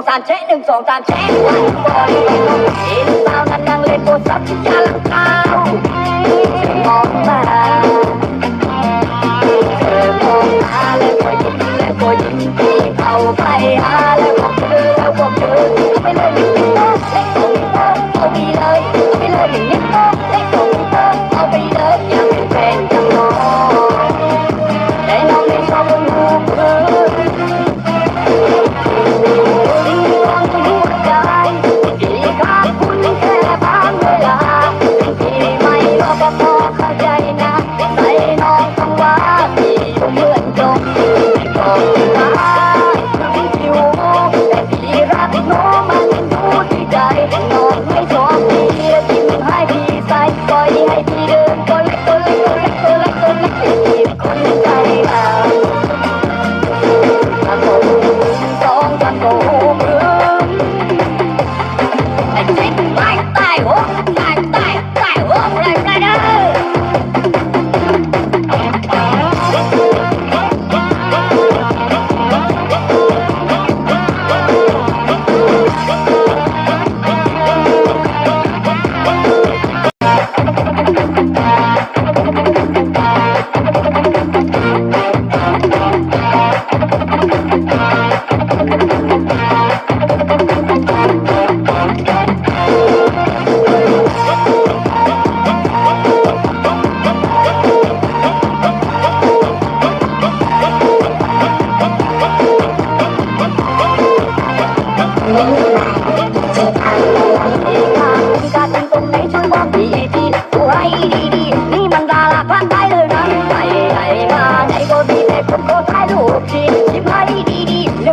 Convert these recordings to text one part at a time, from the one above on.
องสามเช็คหนึ่งสองสามเช็คบอยเห็นสาวนั้นนั่งเล่นโทรศัพท์ที่ยาลังเท้า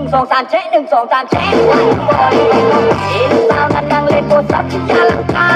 งสองสามเชะหนึ่งสองสามเชะเอ็นสาวนั่งนั่งเล่นโปรศัพท์ที่ยาลังเท้า